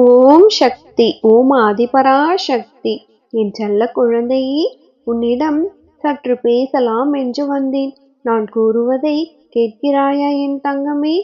ஓம் சக்தி ஓம் ஆதிபராசக்தி என் செல்ல குழந்தையே உன்னிடம் சற்று பேசலாம் என்று வந்தேன். நான் கூறுவதை கேட்கிறாயா என் தங்கமே?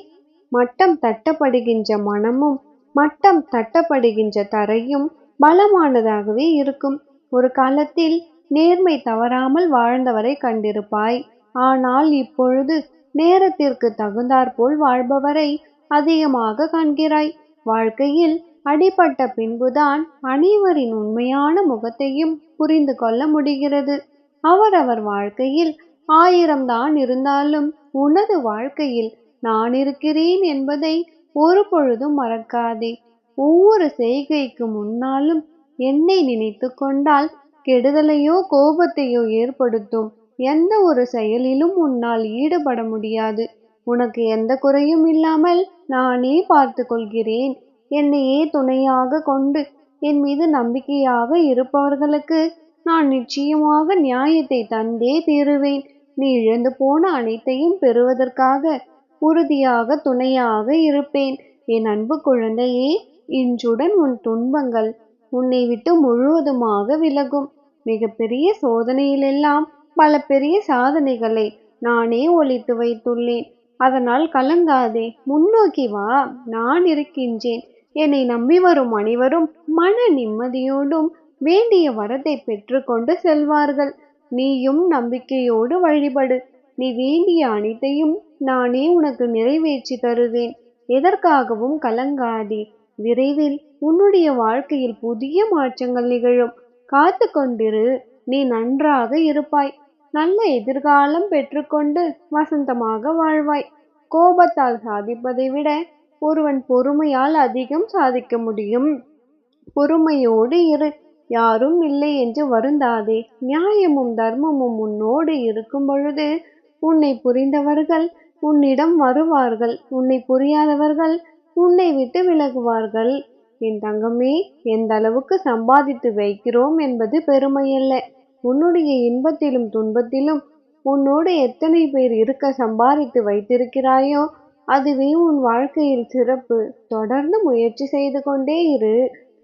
மட்டம் தட்டப்படுகின்ற மனமும் மட்டம் தட்டப்படுகின்ற தரையும் பலமானதாகவே இருக்கும். ஒரு காலத்தில் நேர்மை தவறாமல் வாழ்ந்தவரை கண்டிருப்பாய். ஆனால் இப்பொழுது நேரத்திற்கு தகுந்தாற்போல் வாழ்பவரை அதிகமாக காண்கிறாய். வாழ்க்கையில் அடிபட்ட பின்புதான் அனைவரின் உண்மையான முகத்தையும் புரிந்து கொள்ள முடிகிறது. அவரவர் வாழ்க்கையில் ஆயிரம் தான் இருந்தாலும் உனது வாழ்க்கையில் நான் இருக்கிறேன் என்பதை ஒரு பொழுதும் மறக்காதே. ஒவ்வொரு செய்கைக்கு முன்னாலும் என்னை நினைத்து கொண்டால் கெடுதலையோ கோபத்தையோ ஏற்படுத்தும். எந்த ஒரு செயலிலும் உன்னால் ஈடுபட முடியாது. உனக்கு எந்த குறையும் இல்லாமல் நானே பார்த்து கொள்கிறேன். என்னையே துணையாக கொண்டு என் மீது நம்பிக்கையாக இருப்பவர்களுக்கு நான் நிச்சயமாக நியாயத்தை தந்தே தீருவேன். நீ இழந்து போன அனைத்தையும் பெறுவதற்காக உறுதியாக துணையாக இருப்பேன். என் அன்பு குழந்தையே இன்றுடன் உன் துன்பங்கள் உன்னை விட்டு முழுவதுமாக விலகும். மிகப்பெரிய சோதனையிலெல்லாம் பல பெரிய சாதனைகளை நானே ஒழித்து வைத்துள்ளேன். அதனால் கலங்காதே முன்னோக்கி வா நான் இருக்கின்றேன். என்னை நம்பி வரும் அனைவரும் மன நிம்மதியோடும் வேண்டிய வரத்தை பெற்றுக்கொண்டு செல்வார்கள். நீயும் நம்பிக்கையோடு வழிபடு. நீ வேண்டிய அனைத்தையும் நானே உனக்கு நிறைவேற்றி தருவேன். எதற்காகவும் கலங்காதே. விரைவில் உன்னுடைய வாழ்க்கையில் புதிய மாற்றங்கள் நிகழும். காத்து கொண்டிரு. நீ நன்றாக இருப்பாய். நல்ல எதிர்காலம் பெற்றுக்கொண்டு வசந்தமாக வாழ்வாய். கோபத்தால் சாதிப்பதை விட ஒருவன் பொறுமையால் அதிகம் சாதிக்க முடியும். பொறுமையோடு இரு. யாரும் இல்லை என்று வருந்தாதே. நியாயமும் தர்மமும் உன்னோடு இருக்கும் பொழுது உன்னை புரிந்தவர்கள் உன்னிடம் வருவார்கள். உன்னை புரியாதவர்கள் உன்னை விட்டு விலகுவார்கள். என் தங்கமே எந்த அளவுக்கு சம்பாதித்து வைக்கிறோம் என்பது பெருமையல்ல. உன்னுடைய இன்பத்திலும் துன்பத்திலும் உன்னோடு எத்தனை பேர் இருக்க சம்பாதித்து வைத்திருக்கிறாயோ அதுவே உன் வாழ்க்கையில் சிறப்பு. தொடர்ந்து முயற்சி செய்து கொண்டே இரு.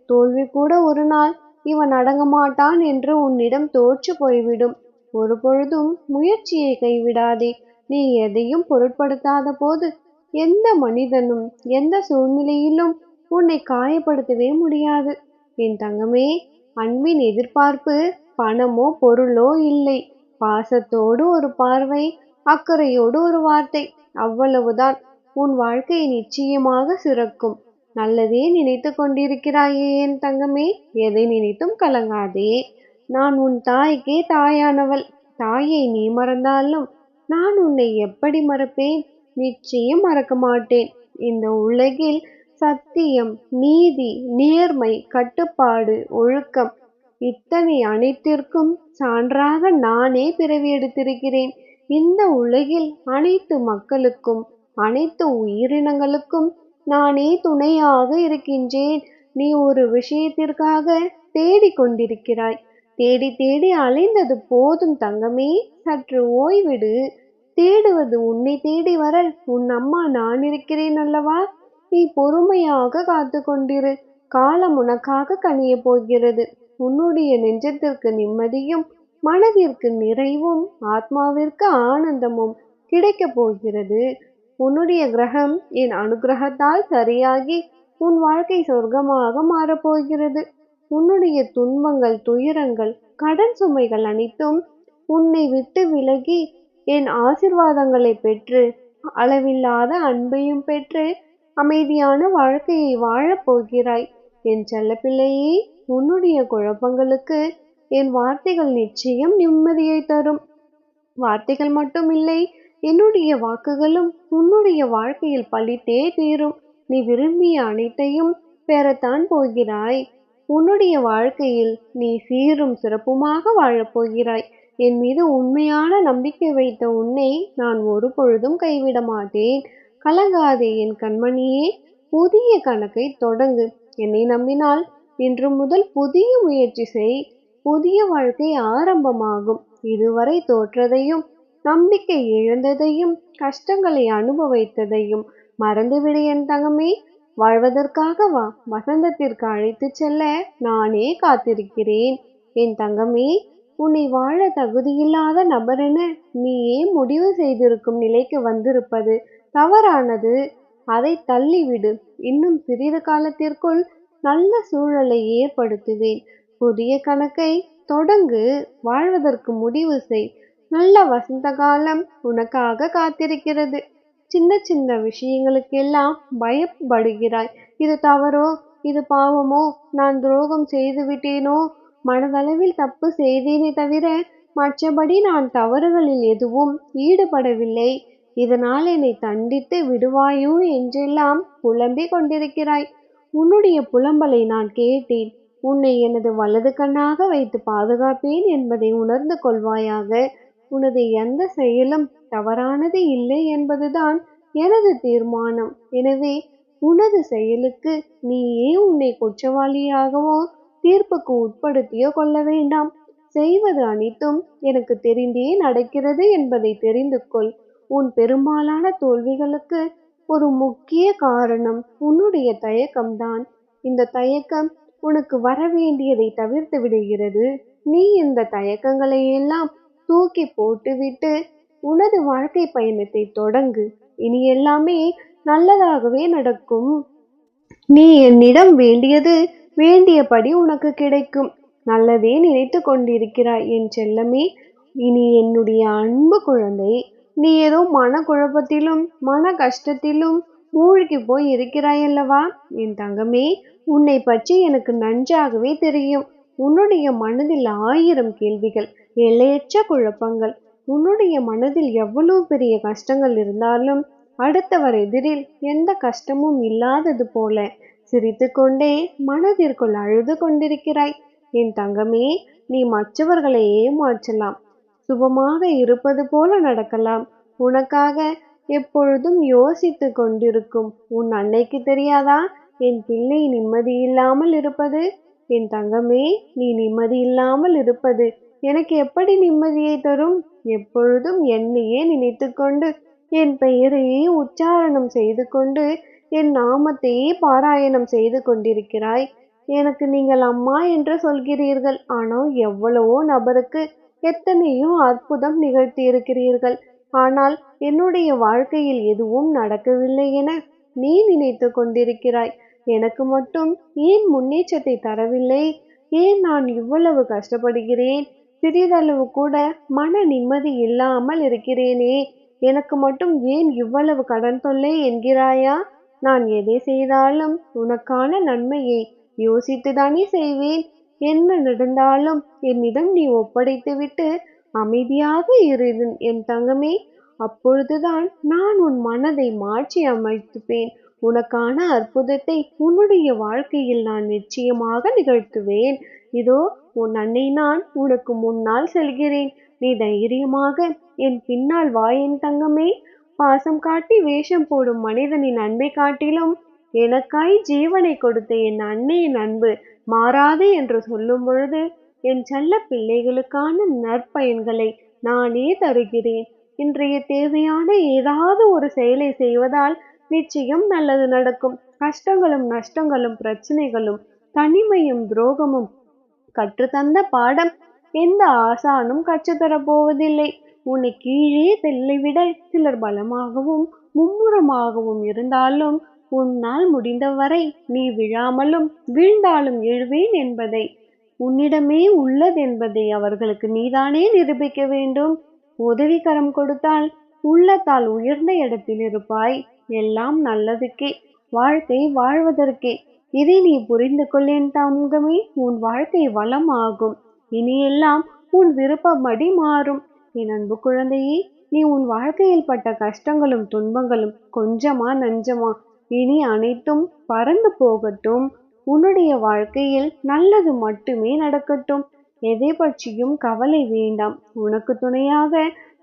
தோல்வி கூட ஒரு நாள் இவன் அடங்க மாட்டான் என்று உன்னிடம் தோற்று போய்விடும். ஒரு பொழுதும் முயற்சியை கைவிடாதே. நீ எதையும் பொருட்படுத்தாத போது எந்த மனிதனும் எந்த சூழ்நிலையிலும் உன்னை காயப்படுத்தவே முடியாது. என் தங்கமே அன்பின் எதிர்பார்ப்பு பணமோ பொருளோ இல்லை. பாசத்தோடு ஒரு பார்வை அக்கறையோடு ஒரு வார்த்தை. அவ்வளவுதான். உன் வாழ்க்கை நிச்சயமாக சிறக்கும். நல்லதே நினைத்து கொண்டிருக்கிறாயே என் தங்கமே. எதை நினைத்தும் கலங்காதே. நான் உன் தாய்க்கே தாயானவள். தாயை நீ மறந்தாலும் நான் உன்னை எப்படி மறப்பேன்? நிச்சயம் மறக்க மாட்டேன். இந்த உலகில் சத்தியம் நீதி நேர்மை கட்டுப்பாடு ஒழுக்கம் இத்தனை அனைத்திற்கும் சான்றாக நானே பிறவி எடுத்திருக்கிறேன். இந்த உலகில் அனைத்து மக்களுக்கும் அனைத்து உயிரினங்களுக்கும் நானே துணையாக இருக்கின்றேன். நீ ஒரு விஷயத்திற்காக தேடிக் கொண்டிருக்கிறாய். தேடி தேடி அலைந்தது போதும் தங்கமே. சற்று ஓய்விடு. தேடுவது உன்னை தேடி வர உன் அம்மா நான் இருக்கிறேன் அல்லவா? நீ பொறுமையாக காத்து கொண்டிரு. காலம் உனக்காக கனிய போகிறது. உன்னுடைய நெஞ்சத்திற்கு நிம்மதியும் மனதிற்கு நிறைவும் ஆத்மாவிற்கு ஆனந்தமும் கிடைக்கப் போகிறது. உன்னுடைய கிரகம் என் அனுகிரகத்தால் சரியாகி உன் வாழ்க்கை சொர்க்கமாக மாறப்போகிறது. உன்னுடைய துன்பங்கள் துயரங்கள் கடன் சுமைகள் அனைத்தும் உன்னை விட்டு விலகி என் ஆசிர்வாதங்களை பெற்று அளவில்லாத அன்பையும் பெற்று அமைதியான வாழ்க்கையை வாழப் போகிறாய். என் செல்லப்பிள்ளையே உன்னுடைய குழப்பங்களுக்கு என் வார்த்தைகள் நிச்சயம் நிம்மதியை தரும். வார்த்தைகள் மட்டும் இல்லை என்னுடைய வாக்குகளும் உன்னுடைய வாழ்க்கையில் பழித்தே தீரும். நீ விரும்பிய அனைத்தையும் பெறத்தான் போகிறாய். உன்னுடைய வாழ்க்கையில் நீ சீரும் சிறப்புமாக வாழப்போகிறாய். என் மீது உண்மையான நம்பிக்கை வைத்த உன்னை நான் ஒரு பொழுதும் கைவிட மாட்டேன். கலங்காதே என் கண்மணியே புதிய கணக்கை தொடங்கு. என்னை நம்பினால் இன்று முதல் புதிய முயற்சி செய். புதிய வாழ்க்கை ஆரம்பமாகும். இதுவரை தோற்றதையும் நம்பிக்கை இழந்ததையும் கஷ்டங்களை அனுபவித்ததையும் மறந்துவிடு என் தங்கமே வாழ்வதற்காக வா வசந்தத்திற்கு அழைத்து செல்ல நானே காத்திருக்கிறேன். என் தங்கமே உன்னை வாழ தகுதியில்லாத நபரென நீயே முடிவு செய்திருக்கும் நிலைக்கு வந்திருப்பது தவறானது. அதை தள்ளிவிடு. இன்னும் சிறிது காலத்திற்குள் நல்ல சூழலை ஏற்படுத்துவேன். புதிய கணக்கை தொடங்கு. வாழ்வதற்கு முடிவு செய். நல்ல வசந்த காலம் உனக்காக காத்திருக்கிறது. சின்ன சின்ன விஷயங்களுக்கெல்லாம் பயப்படுகிறாய். இது தவறோ? இது பாவமோ? நான் துரோகம் செய்து விட்டேனோ? மனதளவில் தப்பு செய்தேனே தவிர மற்றபடி நான் தவறுகளில் எதுவும் ஈடுபடவில்லை. இதனால் என்னை தண்டித்து விடுவாயோ என்றெல்லாம் புலம்பிக் கொண்டிருக்கிறாய். உன்னுடைய புலம்பலை நான் கேட்டேன். உன்னை எனது வலது கண்ணாக வைத்து பாதுகாப்பேன் என்பதை உணர்ந்து கொள்வாயாக. உனது எந்த செயலும் தவறானது இல்லை என்பதுதான் எனது தீர்மானம். எனவே உனது செயலுக்கு நீயே உன்னை குற்றவாளியாகவோ தீர்ப்புக்கு உட்படுத்தியோ கொள்ள வேண்டாம். செய்வது அனைத்தும் எனக்கு தெரிந்தே நடக்கிறது என்பதை தெரிந்து கொள். உன் பெரும்பாலான தோல்விகளுக்கு ஒரு முக்கிய காரணம் உன்னுடைய தயக்கம்தான். இந்த தயக்கம் உனக்கு வரவேண்டியதை தவிர்த்து விடுகிறது. நீ இந்த தயக்கங்களை எல்லாம் தூக்கி போட்டுவிட்டு உனது வாழ்க்கை பயணத்தை தொடங்கு. இனி எல்லாமே நல்லதாகவே நடக்கும். நீ என்னிடம் வேண்டியது வேண்டியபடி உனக்கு கிடைக்கும். நல்லதே நினைத்து கொண்டிருக்கிறாய் என் செல்லமே. இனி என்னுடைய அன்பு குழந்தை நீ ஏதோ மன குழப்பத்திலும் மன கஷ்டத்திலும் மூழ்கி போய் இருக்கிறாயல்லவா என் தங்கமே உன்னை பற்றி எனக்கு நன்றாகவே தெரியும். உன்னுடைய மனதில் ஆயிரம் கேள்விகள். எல்லையற்ற குழப்பங்கள். உன்னுடைய மனதில் எவ்வளவு பெரிய கஷ்டங்கள் இருந்தாலும் அடுத்தவர் எதிரில் எந்த கஷ்டமும் இல்லாதது போல சிரித்துக்கொண்டே மனதிற்குள் அழுது கொண்டிருக்கிறாய். என் தங்கமே நீ மற்றவர்களை ஏமாற்றலாம். சுபமாக இருப்பது போல நடக்கலாம். உனக்காக எப்பொழுதும் யோசித்து கொண்டிருக்கும் உன் அன்னைக்கு தெரியாதா? என் பிள்ளை நிம்மதி இல்லாமல் இருப்பது? என் தங்கமே நீ நிம்மதி இல்லாமல் இருப்பது? எனக்கு எப்படி நிம்மதியை தரும்? எப்பொழுதும் என்னையே நினைத்துக்கொண்டு என் பெயரையே உச்சாரணம் செய்து கொண்டு என் நாமத்தையே பாராயணம் செய்து கொண்டிருக்கிறாய். எனக்கு நீங்கள் அம்மா என்று சொல்கிறீர்கள். ஆனால் எவ்வளவோ நபருக்கு எத்தனையோ அற்புதம் நிகழ்த்தி இருக்கிறீர்கள் ஆனால் என்னுடைய வாழ்க்கையில் எதுவும் நடக்கவில்லை என நீ நினைத்து கொண்டிருக்கிறாய். எனக்கு மட்டும் ஏன் முன்னேற்றத்தை தரவில்லை? ஏன் நான் இவ்வளவு கஷ்டப்படுகிறேன்? சிறிதளவு கூட மன நிம்மதி இல்லாமல் இருக்கிறேனே. எனக்கு மட்டும் ஏன் இவ்வளவு கடன் தொல்லை என்கிறாயா? நான் எதை செய்தாலும் உனக்கான நன்மையை யோசித்துதானே செய்வேன். என்ன நடந்தாலும் என்னிடம் நீ ஒப்படைத்துவிட்டு அமைதியாக இரு என் தங்கமே. அப்பொழுதுதான் நான் உன் மனதை மாற்றி அமைத்துப்பேன். உனக்கான அற்புதத்தை உன்னுடைய வாழ்க்கையில் நான் நிச்சயமாக நிகழ்த்துவேன். இதோ உன் அன்னை நான் உனக்கு முன்னால் செல்கிறேன். நீ தைரியமாக என் பின்னால் வா என் தங்கமே. பாசம் காட்டி வேஷம் போடும் மனிதனின் அன்பை காட்டிலும் எனக்காய் ஜீவனை கொடுத்த என் அன்னையின் அன்பு மாறாது என்று சொல்லும் பொழுது என் செல்ல பிள்ளைகளுக்கான நற்பயன்களை நானே தருகிறேன். இன்றைய தேவையான ஏதாவது ஒரு செயலை செய்வதால் நிச்சயம் நல்லது நடக்கும். கஷ்டங்களும் நஷ்டங்களும் பிரச்சனைகளும் தனிமையும் துரோகமும் கற்றுத்தந்த பாடம். எந்த ஆசானும் கற்றுத்தரப் போவதில்லை. உன்னை கீழே தெல்லைவிட சிலர் பலமாகவும் மும்முரமாகவும் இருந்தாலும் உன்னால் முடிந்தவரை நீ விழாமலும் வீழ்ந்தாலும் எழுவேன் என்பதை உன்னிடமே உள்ளதென்பதை அவர்களுக்கு நீதானே நிரூபிக்க வேண்டும். உதவிக்கரம் கொடுத்தால் உள்ளத்தால் உயர்ந்த இடத்தில் இருப்பாய். எல்லாம் நல்லதுக்கே. வாழ்க்கை வாழ்வதற்கே. இதை நீ புரிந்து கொள்ளேன் தங்கமே. உன் வாழ்க்கை வளம் ஆகும் இனியெல்லாம் உன் விருப்பப்படி மாறும். என் அன்பு குழந்தையே நீ உன் வாழ்க்கையில் பட்ட கஷ்டங்களும் துன்பங்களும் கொஞ்சமா நஞ்சமா. இனி அனைத்தும் பறந்து போகட்டும். உன்னுடைய வாழ்க்கையில் நல்லது மட்டுமே நடக்கட்டும். எதை பற்றியும் கவலை வேண்டாம். உனக்கு துணையாக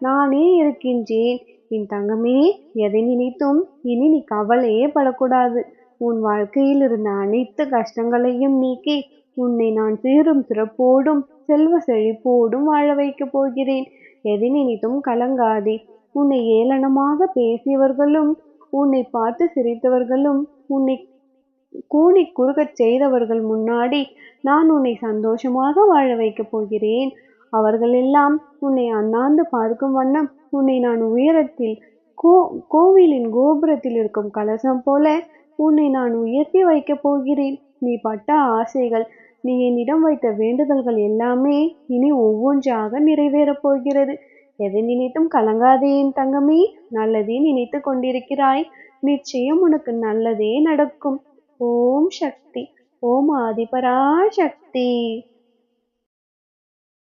நானே இருக்கின்றேன். என் தங்கமே எதை நினைத்தும் இனி நீ கவலையே படக்கூடாது. உன் வாழ்க்கையில் இருந்த அனைத்து கஷ்டங்களையும் நீக்கி உன்னை நான் சீரும் சிறப்போடும் செல்வ செழிப்போடும் வாழ வைக்கப் போகிறேன். எதை நினைத்தும் கலங்காதே. உன்னை ஏளனமாக பேசியவர்களும் உன்னை பார்த்து சிரித்தவர்களும் உன்னை கூனி குறுகச் செய்தவர்கள் முன்னாடி நான் உன்னை சந்தோஷமாக வாழ வைக்கப் போகிறேன். அவர்களெல்லாம் உன்னை அண்ணாந்து பார்க்கும் வண்ணம் உன்னை நான் உயரத்தில் கோ கோவிலின் கோபுரத்தில் இருக்கும் கலசம் போல உன்னை நான் உயர்த்தி வைக்கப் போகிறேன். நீ பட்ட ஆசைகள் நீ என்னிடம் வைத்த வேண்டுதல்கள் எல்லாமே இனி ஒவ்வொன்றாக நிறைவேறப் போகிறது. எதை நினைத்தும் கலங்காதே என் தங்கமே நல்லதே நினைத்து கொண்டிருக்கிறாய். நிச்சயம் உனக்கு நல்லதே நடக்கும். ஓம் சக்தி ஓம் ஆதிபரா சக்தி.